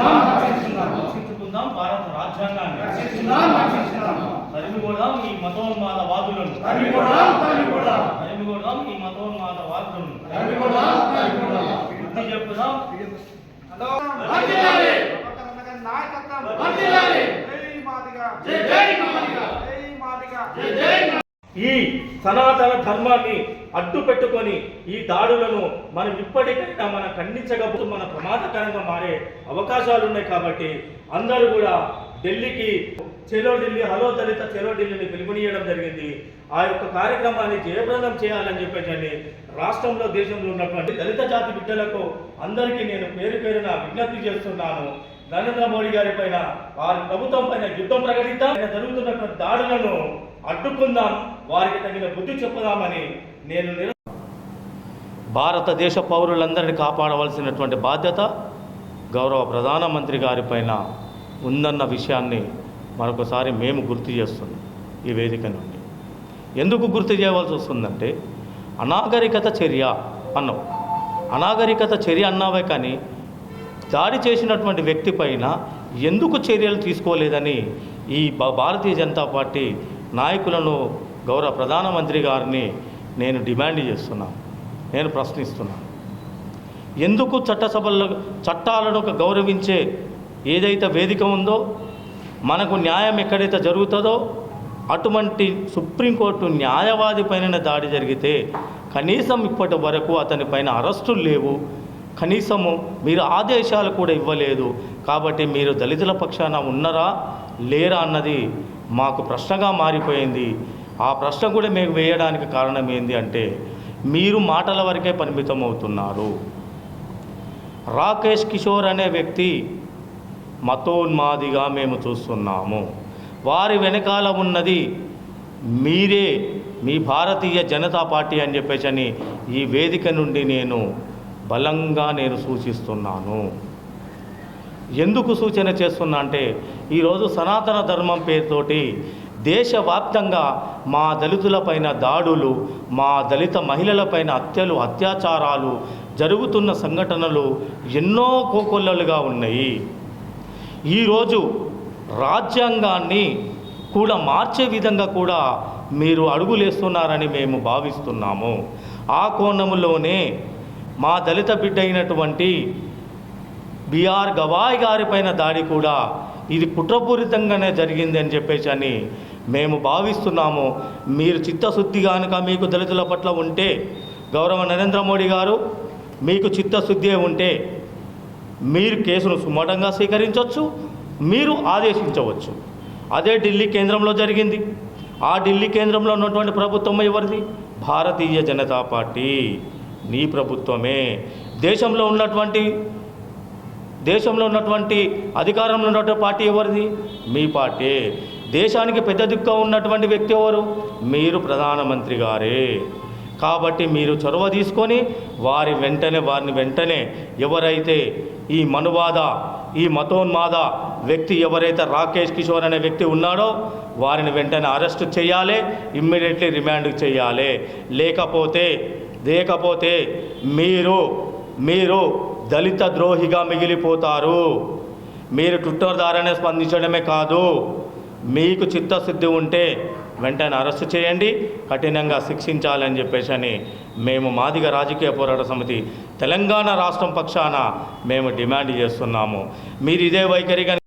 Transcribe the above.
రక్షించుకుందాం భారత రాజ్యాంగాన్ని రక్షించుకుందాం, రక్షించుకుందాం. తరిమికొడదాం ఈ మతోన్మాద వాదులను. తరిమికొడదాం ఈ మతోన్మాద వాదులను. బుద్ధి చెప్పుదాం వర్ధిల్లాలి. నాయకత్వం వర్ధిల్లాలి. జై మాదిగా జై జై మాదిగా. జై మాదిగా జై జై మా- ఈ సనాతన ధర్మాన్ని అడ్డు పెట్టుకొని ఈ దాడులను మనం ఇప్పటికైనా మనం ఖండించకపోతే మన ప్రమాదకరంగా మారే అవకాశాలు ఉన్నాయి కాబట్టి అందరూ కూడా ఢిల్లీకి చెలో ఢిల్లీ హలో దళిత చెలో ఢిల్లీని పిలుపునియడం జరిగింది. ఆ యొక్క కార్యక్రమాన్ని జయప్రదం చేయాలని చెప్పేసి రాష్ట్రంలో దేశంలో ఉన్నటువంటి దళిత జాతి బిడ్డలకు అందరికీ నేను పేరు పేరున విజ్ఞప్తి చేస్తున్నాను. నరేంద్ర మోడీ గారి పైన వారి ప్రభుత్వం పైన యుద్ధం ప్రకటిద్దాం జరుగుతున్నటువంటి దాడులను అడ్డుకుందాం వారికి తగిన బుద్ధి చెప్పుదామని నేను భారతదేశ పౌరులందరినీ కాపాడవలసినటువంటి బాధ్యత గౌరవ ప్రధానమంత్రి గారి పైన ఉందన్న విషయాన్ని మరొకసారి మేము గుర్తు చేస్తున్నాం ఈ వేదిక నుండి. ఎందుకు గుర్తు చేయవలసి వస్తుందంటే అనాగరికత చర్య అన్నావు అనాగరికత చర్య అన్నావే కానీ దాడి చేసినటువంటి వ్యక్తి పైన ఎందుకు చర్యలు తీసుకోలేదని ఈ భారతీయ జనతా పార్టీ నాయకులను గౌరవ ప్రధానమంత్రి గారిని నేను డిమాండ్ చేస్తున్నాను నేను ప్రశ్నిస్తున్నాను ఎందుకు చట్టసభల్లో చట్టాలను ఒక గౌరవించే ఏదైతే వేదిక ఉందో మనకు న్యాయం ఎక్కడైతే జరుగుతుందో అటువంటి సుప్రీంకోర్టు న్యాయవాది పైన దాడి జరిగితే కనీసం ఇప్పటి వరకు అతని పైన అరెస్టులు లేవు కనీసము మీరు ఆదేశాలు కూడా ఇవ్వలేదు. కాబట్టి మీరు దళితుల పక్షాన ఉన్నారా? లేరా అన్నది మాకు ప్రశ్నగా మారిపోయింది. ఆ ప్రశ్న కూడా మేము వేయడానికి కారణం ఏంది అంటే మీరు మాటల వరకే పరిమితం అవుతున్నారు రాకేష్ కిషోర్ అనే వ్యక్తి మతోన్మాదిగా మేము చూస్తున్నాము. వారి వెనకాల ఉన్నది మీరే మీ భారతీయ జనతా పార్టీ అని చెప్పేసి అని ఈ వేదిక నుండి నేను బలంగా నేను సూచిస్తున్నాను. ఎందుకు సూచన చేస్తున్నా అంటే ఈరోజు సనాతన ధర్మం పేరుతోటి దేశవ్యాప్తంగా మా దళితులపైన దాడులు మా దళిత మహిళలపైన హత్యలు అత్యాచారాలు జరుగుతున్న సంఘటనలు ఎన్నో కోకొల్లలుగా ఉన్నాయి. ఈరోజు రాజ్యాంగాన్ని కూడా మార్చే విధంగా కూడా మీరు అడుగులేస్తున్నారని మేము భావిస్తున్నాము. ఆ కోణంలోనే మా దళిత బిడ్డ అయినటువంటి బిఆర్ గవాయ్ గారి పైన దాడి కూడా ఇది కుట్రపూరితంగానే జరిగింది అని చెప్పేసి అని మేము భావిస్తున్నాము. మీరు చిత్తశుద్ధి కనుక మీకు దళితుల పట్ల ఉంటే గౌరవ నరేంద్ర మోడీ గారు మీకు చిత్తశుద్ధి ఉంటే మీరు కేసును సుమటంగా స్వీకరించవచ్చు మీరు ఆదేశించవచ్చు. అదే ఢిల్లీ కేంద్రంలో జరిగింది. ఆ ఢిల్లీ కేంద్రంలో ఉన్నటువంటి ప్రభుత్వం ఎవరిది? భారతీయ జనతా పార్టీ. నీ ప్రభుత్వమే. దేశంలో ఉన్నటువంటి దేశంలో ఉన్నటువంటి అధికారంలో ఉన్నటువంటి పార్టీ ఎవరిది? మీ పార్టీ. దేశానికి పెద్ద దిక్కు ఉన్నటువంటి వ్యక్తి ఎవరు? మీరు ప్రధానమంత్రి గారే. కాబట్టి మీరు చొరవ తీసుకొని వారి వెంటనే వారిని వెంటనే ఎవరైతే ఈ మనువాద ఈ మతోన్మాద వ్యక్తి ఎవరైతే రాకేష్ కిషోర్ అనే వ్యక్తి ఉన్నాడో వారిని వెంటనే అరెస్ట్ చేయాలి ఇమ్మీడియట్లీ రిమాండ్ చేయాలి. లేకపోతే లేకపోతే మీరు మీరు దళిత ద్రోహిగా మిగిలిపోతారు. మీరు ట్విట్టర్ ద్వారానే స్పందించడమే కాదు మీకు చిత్తశుద్ధి ఉంటే వెంటనే అరెస్ట్ చేయండి కఠినంగా శిక్షించాలని చెప్పేసి అని మేము మాదిగ రాజకీయ పోరాట సమితి తెలంగాణ రాష్ట్రం పక్షాన మేము డిమాండ్ చేస్తున్నాము. మీరు ఇదే వైఖరిగా